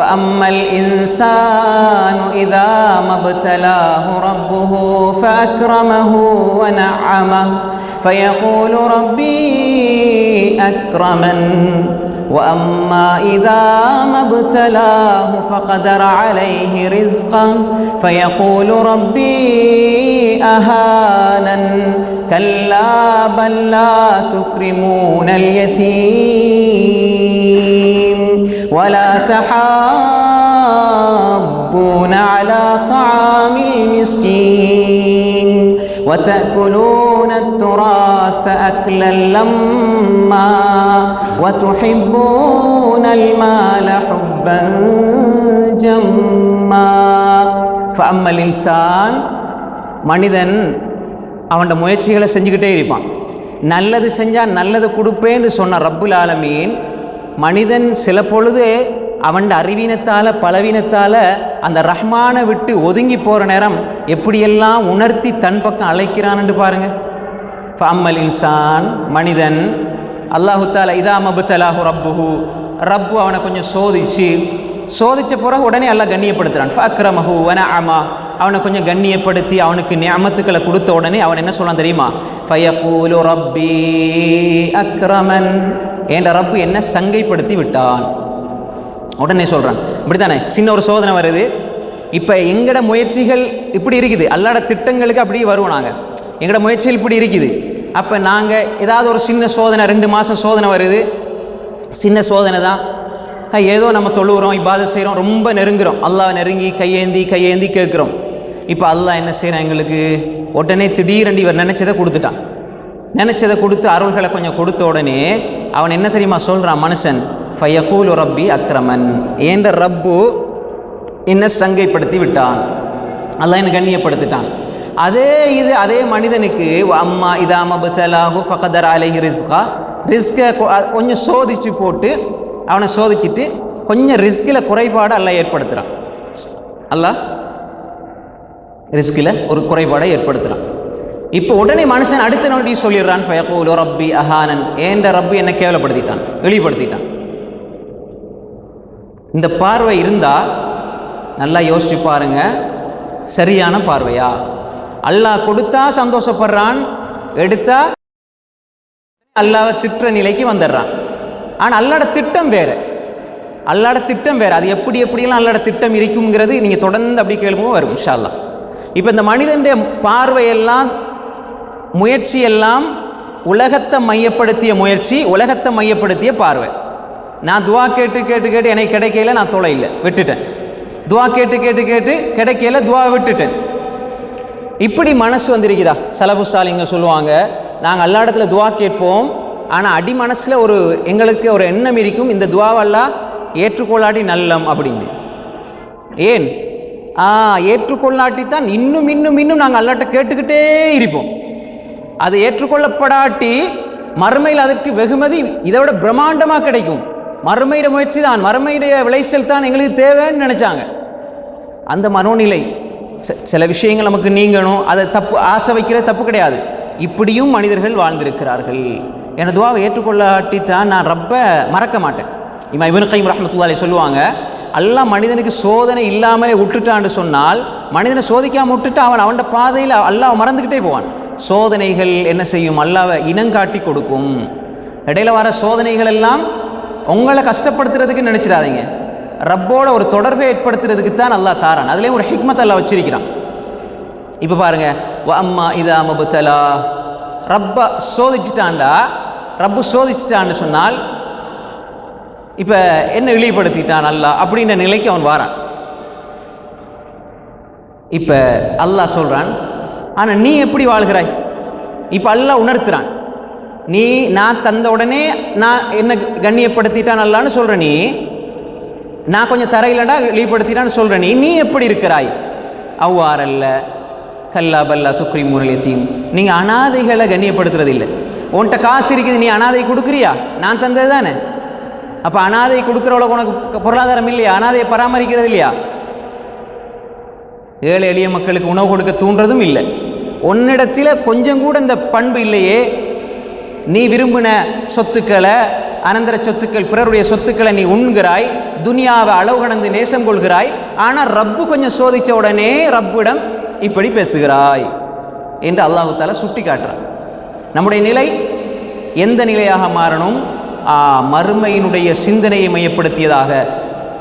فأما الإنسان إذا ما ابتلاه ربه فأكرمه ونعمه فيقول ربي أكرمن. وأما إذا ما ابتلاه فقدر عليه رزقه فيقول ربي أهانن. كلا بل لا تكرمون اليتيم. ولا تحاضون على طعام المسكين وتأكلون التراث أكلا لما وتحبون المال حبا جما فأما الإنسان மனிதன் அவனோட முயற்சிகளை செஞ்சுக்கிட்டே இருப்பான் நல்லது செஞ்சால் நல்லது கொடுப்பேன்னு சொன்ன ரப்புல் ஆலமீன் மனிதன் சில பொழுது அவன் அறிவீனத்தால் பலவீனத்தால் அந்த ரஹ்மானை விட்டு ஒதுங்கி போகிற நேரம் எப்படியெல்லாம் உணர்த்தி தன் பக்கம் அழைக்கிறான்னு பாருங்க. அம்மல் இன்சான் மனிதன் அல்லாஹு தாலா இதா மபுத்தலாஹு ரப்புஹு ரப்பு அவனை கொஞ்சம் சோதிச்சு சோதிச்ச பிறகு உடனே அல்லாஹ் கண்ணியப்படுத்துறான். ஃபக்ரமஹு வன அமா அவனை கொஞ்சம் கண்ணியப்படுத்தி அவனுக்கு நியமத்துக்களை கொடுத்த உடனே அவன் என்ன சொல்லலாம் தெரியுமா? ஃபயகூலு ரப்பி அக்ரமன் என்ற ரப்பு என்ன சங்கைப்படுத்தி விட்டான் உடனே சொல்கிறான் இப்படித்தானே? சின்ன ஒரு சோதனை வருது. இப்போ எங்கட முயற்சிகள் இப்படி இருக்குது. அல்லாட திட்டங்களுக்கு அப்படி வருவோம் நாங்கள் எங்கட முயற்சிகள் இப்படி இருக்குது. அப்போ நாங்கள் ஏதாவது ஒரு சின்ன சோதனை ரெண்டு மாதம் சோதனை வருது. சின்ன சோதனை தான். ஏதோ நம்ம தொழுகிறோம் இப்பாதை செய்கிறோம் ரொம்ப நெருங்குறோம். அல்லாஹ் நெருங்கி கையேந்தி கையேந்தி கேட்குறோம். இப்போ அல்லாஹ் என்ன செய்கிறான் எங்களுக்கு? உடனே திடீரென்று இவர் நினச்சதை கொடுத்துட்டான். நினச்சதை கொடுத்து அருள்களை கொஞ்சம் கொடுத்த உடனே அவன் என்ன தெரியுமா சொல்கிறான் மனுஷன் ஃபயகூலு ரப்பி அக்ரமன். ஏன்ற ரப்பு என்ன சங்கைப்படுத்தி விட்டான். அல்லாஹ் என்ன கண்ணியப்படுத்திட்டான். அதே இது அதே மனிதனுக்கு அம்மா இதாம பத்தலாகு ஃபகதர் அலைஹி ரிஸ்கா. ரிஸ்கை கொஞ்சம் சோதிச்சு போட்டு அவனை சோதிச்சுட்டு கொஞ்சம் ரிஸ்கில் குறைபாடு அல்ல ஏற்படுத்துகிறான் அல்லாஹ் ரிஸ்கில் ஒரு குறைபாடை ஏற்படுத்துகிறான் இப்போ உடனே மனுஷன் அடுத்த நொடி சொல்லிடுறான் ஃபயகூலு ரப்பி அஹானன். ஏன்ற ரப்பி என்ன கேவலப்படுத்திட்டான் வெளிப்படுத்திட்டான் இந்த பார்வை இருந்தால் நல்லா யோசிச்சு பாருங்க சரியான பார்வையா? அல்லாஹ் கொடுத்தா சந்தோஷப்படுறான் எடுத்தா அல்லாவை திட்டுற நிலைக்கு வந்துடுறான். ஆனால் அல்லாட திட்டம் வேறு. அல்லாட திட்டம் வேறு. அது எப்படி எப்படியெல்லாம் அல்லாட திட்டம் இருக்குங்கிறது நீங்கள் தொடர்ந்து அப்படி கேளுங்க வரும் இன்ஷா இப்போ இந்த மனிதனுடைய பார்வையெல்லாம் முயற்சியெல்லாம் உலகத்தை மையப்படுத்திய முயற்சி உலகத்தை மையப்படுத்திய பார்வை. நான் துவா கேட்டு கேட்டு கேட்டு எனக்கு கிடைக்கல நான் தொலை இல்லை விட்டுட்டேன். துவா கேட்டு கேட்டு கேட்டு கிடைக்கல துவா விட்டுட்டேன். இப்படி மனசு வந்திருக்கிறா சலபுசாலிங்க சொல்லுவாங்க நாங்கள் எல்லா இடத்துல துவா கேட்போம் ஆனால் அடி மனசில் ஒரு எங்களுக்கு ஒரு எண்ணம் இருக்கும் இந்த துவாவெல்லாம் ஏற்றுக்கொள்ளாட்டி நல்லம் அப்படின்னு. ஏன்? ஆ ஏற்றுக்கொள்ளாட்டி தான் இன்னும் இன்னும் இன்னும் நாங்கள் அல்லாட்ட கேட்டுக்கிட்டே இருப்போம். அது ஏற்றுக்கொள்ளப்படாட்டி மறுமையில் அதற்கு வெகுமதி இதை விட பிரம்மாண்டமாக கிடைக்கும். மறுமையிட முயற்சி தான் மறுமையுடைய விளைச்சல் தான் எங்களுக்கு தேவைன்னு நினச்சாங்க. அந்த மனோநிலை ச- சில விஷயங்கள் நமக்கு நீங்கணும் அதை தப்பு ஆசை வைக்கிற தப்பு கிடையாது. இப்படியும் மனிதர்கள் வாழ்ந்திருக்கிறார்கள். எனது துவாவை ஏற்றுக்கொள்ளாட்டித்தான் நான் ரப்ப மறக்க மாட்டேன். இம்மா இவனு கைம் ரஹமத்துல்லாலே சொல்லுவாங்க எல்லாம் மனிதனுக்கு சோதனை இல்லாமலே விட்டுட்டான்னு சொன்னால் மனிதனை சோதிக்காமல் விட்டுட்டு அவன் அவனோட பாதையில் அல்லாஹ் மறந்துக்கிட்டே போவான். சோதனைகள் என்ன செய்யும்? அல்லாவை இனங்காட்டி கொடுக்கும். இடையில வர சோதனைகள் எல்லாம் உங்களை கஷ்டப்படுத்துறதுக்கு நினச்சிடாதீங்க. ரப்போட ஒரு தொடர்பை ஏற்படுத்துறதுக்கு தான் நல்லா தாரான். அதுலேயும் ஒரு ஹிக்மத் அல்லா வச்சிருக்கிறான். இப்போ பாருங்க அம்மா இதா மபுத்தலா. ரப்ப சோதிச்சிட்டாண்டா ரப்பு சோதிச்சிட்டான்னு சொன்னால் இப்போ என்ன இழிவுபடுத்திட்டான் அல்லாஹ் அப்படின்ற நிலைக்கு அவன் வாரான். இப்போ அல்லாஹ் சொல்கிறான் ஆனால் நீ எப்படி வாழ்கிறாய்? இப்போ அல்லாஹ் உணர்த்துறான். நீ நான் தந்த உடனே நான் என்ன கண்ணியப்படுத்திட்டான் அல்லான்னு சொல்கிற நீ நான் கொஞ்சம் தரையிலடா வெளிப்படுத்திட்டான்னு சொல்கிற நீ நீ எப்படி இருக்கிறாய்? அவ்வாறல்ல. கல்லா பல்லா துக்ரி முரளித்தீம் நீங்கள் அனாதைகளை கண்ணியப்படுத்துறது இல்லை உன்கிட்ட காசு இருக்குது நீ அனாதை கொடுக்குறியா? நான் தந்தது தானே. அப்போ அனாதை கொடுக்குறவளவுக்கு உனக்கு பொருளாதாரம் இல்லையா? அனாதையை பராமரிக்கிறது இல்லையா ஏழை எளிய மக்களுக்கு உணவு கொடுக்க தூண்டுறதும் இல்லை. உன்னிடத்தில் கொஞ்சம் கூட இந்த பண்பு இல்லையே. நீ விரும்பின சொத்துக்களை அனந்தர சொத்துக்கள் பிறருடைய சொத்துக்களை நீ உண்கிறாய். துனியாவை அளவு கடந்து நேசம் கொள்கிறாய். ஆனால் ரப்பு கொஞ்சம் சோதித்த உடனே ரப்பிடம் இப்படி பேசுகிறாய் என்று அல்லாஹு தாலா சுட்டி காட்டுறான் நம்முடைய நிலை எந்த நிலையாக மாறணும்? ஆ, மறுமையினுடைய சிந்தனையை மையப்படுத்தியதாக.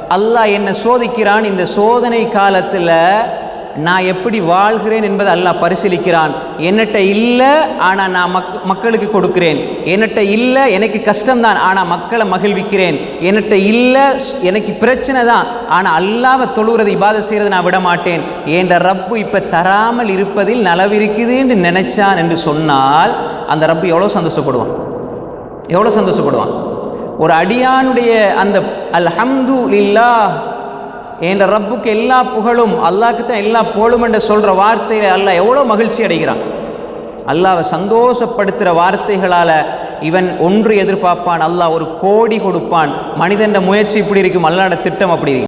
அல்லாஹ் என்னை சோதிக்கிறான்? இந்த சோதனை காலத்தில் நான் எப்படி வாழ்கிறேன் என்பதை அல்லாஹ் பரிசீலிக்கிறான். என்னட்ட இல்லை ஆனால் நான் மக் மக்களுக்கு கொடுக்கிறேன். என்னட்ட இல்லை எனக்கு கஷ்டம்தான் ஆனால் மக்களை மகிழ்விக்கிறேன். என்னட்ட இல்லை எனக்கு பிரச்சனை தான் ஆனால் அல்லாவை தொழுகிறது இபாதை செய்கிறதை நான் விட மாட்டேன் என்ற ரப்பு இப்போ தராமல் இருப்பதில் நலவிருக்குது என்று நினைச்சான் என்று சொன்னால் அந்த ரப்பு எவ்வளோ சந்தோஷப்படுவான்? எவ்வளோ சந்தோஷப்படுவான்? ஒரு அடியானுடைய அந்த அல்ஹம்து இல்லா என் ரப்புக்கு எல்லா புகழும் அல்லாஹ்க்கு தான் எல்லா புகழும் என்று சொல்கிற வார்த்தையில் அல்லாஹ் எவ்வளோ மகிழ்ச்சி அடைகிறான். அல்லாவை சந்தோஷப்படுத்துகிற வார்த்தைகளால் இவன் ஒன்று எதிர்பார்ப்பான் அல்லாஹ் ஒரு கோடி கொடுப்பான். மனிதன் முயற்சி இப்படி இருக்கும் அல்லாட திட்டம் அப்படி இருக்கும்.